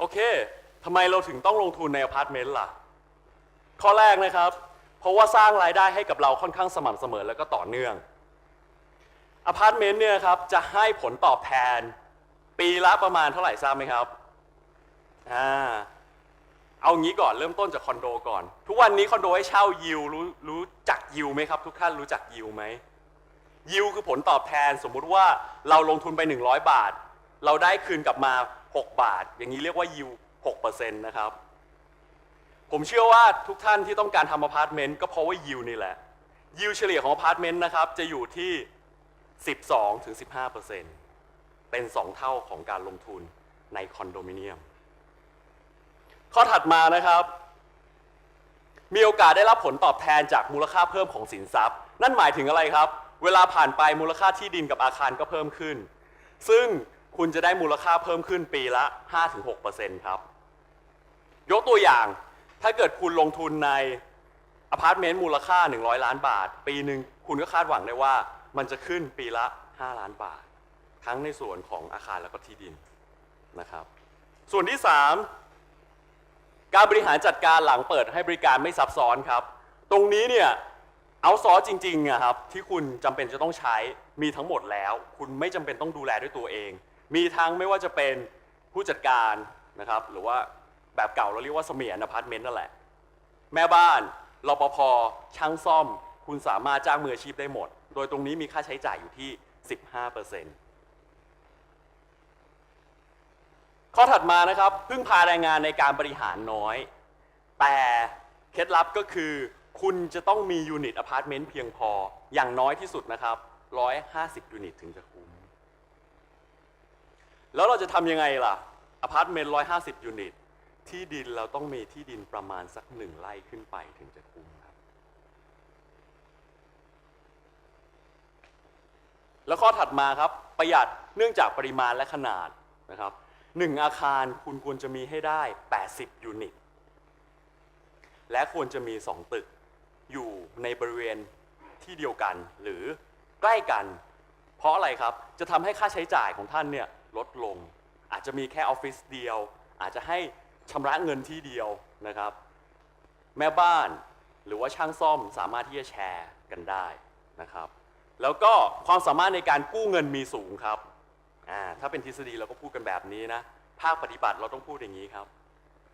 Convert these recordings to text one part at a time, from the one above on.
โอเคทำไมเราถึงต้องลงทุนในอพาร์ตเมนต์ล่ะ ข้อแรกนะครับ เพราะว่าสร้างรายได้ให้กับเราค่อนข้างสม่ำเสมอแล้วก็ต่อเนื่องอพาร์ตเมนต์เนี่ยครับจะให้ผลตอบแทน ปีละประมาณเท่าไหร่ทราบไหมครับอ่าเอางี้ก่อนเริ่มต้นจากคอนโดก่อน ทุกวันนี้คอนโดให้เช่ายิวรู้รู้จักยิวไหมครับ ทุกท่านรู้จักยิวไหมยิวคือผลตอบแทนสมมุติว่าเราลงทุนไป 100 บาท เราได้คืนกลับมา 6 บาท อย่างนี้เรียกว่ายิว6%นะครับ ผมเชื่อว่าทุกท่านที่ต้องการทำอพาร์ตเมนต์ก็เพราะว่ายิวนี่แหละ ยิวเฉลี่ยของอพาร์ตเมนต์นะครับ จะอยู่ที่ 12ถึง15%เป็น 2 เท่าของการลงทุนในคอนโดมิเนียม ข้อถัดมานะครับ มีโอกาสได้รับผลตอบแทนจากมูลค่าเพิ่มของสินทรัพย์ นั่นหมายถึงอะไรครับ เวลาผ่านไปมูลค่าที่ดินกับอาคารก็เพิ่มขึ้น ซึ่ง คุณจะได้มูลค่าเพิ่มขึ้นปีละ 5-6%ครับ ยกตัวอย่าง ถ้าเกิดคุณลงทุนในอพาร์ตเมนต์มูลค่า 100 ล้านบาท ปีหนึ่งคุณก็คาดหวังได้ว่า มันจะขึ้นปีละ 5 ล้านบาท ทั้งในส่วนของอาคารแล้วก็ที่ดินนะครับ ส่วนที่ 3 การบริหารจัดการหลังเปิดให้บริการไม่ซับซ้อนครับ ตรงนี้เนี่ยเอาซอจริงๆอะครับที่คุณจำเป็นจะต้องใช้มีทั้งหมดแล้ว คุณไม่จำเป็นต้องดูแลด้วยตัวเอง มีทั้งไม่ว่าจะเป็นผู้จัดการนะครับ หรือว่าแบบเก่าเราเรียกว่าเสมียนอพาร์ตเมนต์นั่นแหละ แม่บ้านรปภช่างซ่อม คุณสามารถจ้างมืออาชีพได้หมด โดยตรงนี้มีค่าใช้จ่ายอยู่ที่ 15%ข้อถัดมานะครับพึ่งพาแรงงานในการบริหารน้อย แต่เคล็ดลับก็คือ คุณจะต้องมียูนิตอพาร์ตเมนต์เพียงพออย่างน้อยที่สุดนะครับ 150 ยูนิตถึงจะคุ้ม แล้วเราจะทำยังไงล่ะอพาร์ตเมนต์150ยูนิตที่ดินเราต้องมีที่ดินประมาณสักหนึ่งไร่ขึ้นไปถึงจะคุ้มครับ แล้วข้อถัดมาครับประหยัดเนื่องจากปริมาณและขนาดนะครับหนึ่งอาคารคุณควรจะมีให้ได้ 80 ยูนิต และควรจะมี 2 ตึกอยู่ในบริเวณที่เดียวกันหรือใกล้กัน เพราะอะไรครับจะทำให้ค่าใช้จ่ายของท่านเนี่ย ลดลง อาจจะมีแค่ออฟฟิศเดียว อาจจะให้ชำระเงินที่เดียวนะครับ แม่บ้านหรือว่าช่างซ่อมสามารถที่จะแชร์กันได้นะครับ แล้วก็ความสามารถในการกู้เงินมีสูงครับอ่าถ้าเป็นทฤษฎีเราก็พูดกันแบบนี้นะภาคปฏิบัติเราต้องพูดอย่างนี้ครับ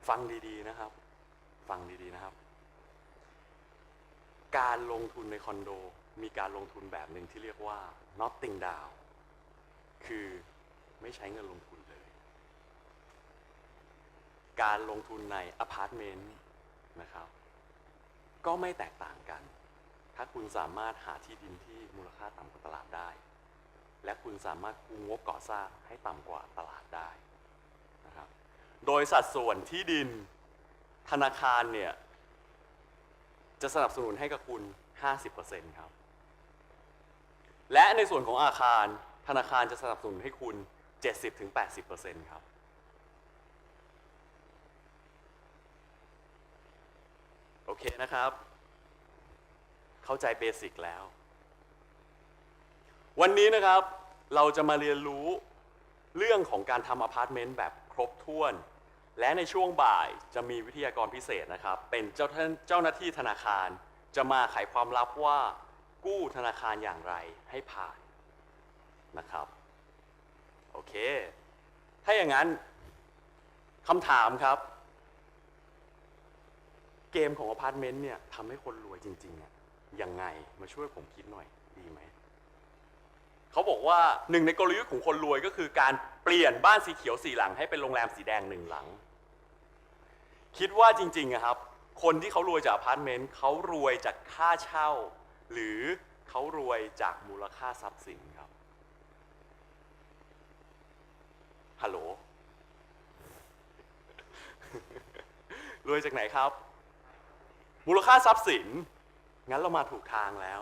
ฟังดีๆนะครับ ฟังดีๆนะครับ การลงทุนในคอนโด มีการลงทุนแบบหนึ่งที่เรียกว่า nothing down คือ ไม่ใช้เงินลงทุนเลย การลงทุนในอพาร์ตเมนต์นะครับ ก็ไม่แตกต่างกัน ถ้าคุณสามารถหาที่ดินที่มูลค่าต่ำกว่าตลาดได้ และคุณสามารถกู้งบก่อสร้างให้ต่ำกว่าตลาดได้นะครับโดยสัดส่วนที่ดินธนาคารเนี่ยจะสนับสนุนให้กับคุณ 50%ครับ และในส่วนของอาคารธนาคารจะสนับสนุนให้คุณ 70-80%ครับ โอเคนะครับ เข้าใจเบสิกแล้ว วันนี้นะครับเราจะมาเรียนรู้เรื่องของการทำอพาร์ตเมนต์แบบครบถ้วน และในช่วงบ่ายจะมีวิทยากรพิเศษนะครับ เป็นเจ้าท่านเจ้าหน้าที่ธนาคาร จะมาไขความลับว่ากู้ธนาคารอย่างไรให้ผ่านนะครับ โอเค ถ้าอย่างนั้นคำถามครับ เกมของอพาร์ตเมนต์เนี่ยทำให้คนรวยจริงๆอะยังไงมาช่วยผมคิดหน่อยดีไหม เขาบอกว่าหนึ่งในกลยุทธ์ของคนรวยก็คือการเปลี่ยนบ้านสีเขียวสี่หลัง ให้เป็นโรงแรมสีแดงหนึ่งหลัง คิดว่าจริงๆอะครับ คนที่เขารวยจากอพาร์ตเมนต์เขารวยจากค่าเช่า หรือเขารวยจากมูลค่าทรัพย์สินครับ ฮัลโหล รวยจากไหนครับ มูลค่าทรัพย์สิน งั้นเรามาถูกทางแล้ว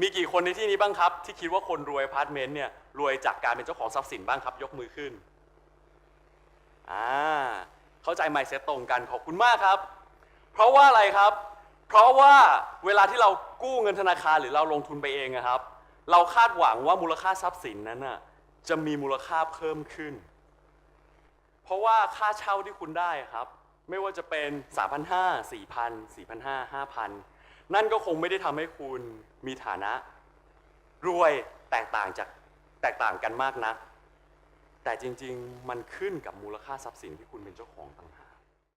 มีกี่คนในที่นี้บ้างครับ ที่คิดว่าคนรวยอพาร์ตเมนต์เนี่ยรวยจากการเป็นเจ้าของทรัพย์สินบ้างครับ ยกมือขึ้น อ่า เข้าใจไมเซ็ตตรงกันขอบคุณมากครับ เพราะว่าอะไรครับ เพราะว่าเวลาที่เรากู้เงินธนาคารหรือเราลงทุนไปเองอะครับ เราคาดหวังว่ามูลค่าทรัพย์สินนั้นน่ะ จะมีมูลค่าเพิ่มขึ้น เพราะว่าค่าเช่าที่คุณได้ครับ ไม่ว่าจะเป็น3,500 4,000 4,500 5,000 นั่นก็คงไม่ได้ทำให้คุณมีฐานะ รวยแตกต่างจากแตกต่างกันมากนัก แต่จริงๆ มันขึ้นกับมูลค่าทรัพย์สินที่คุณเป็นเจ้าของต่างหาก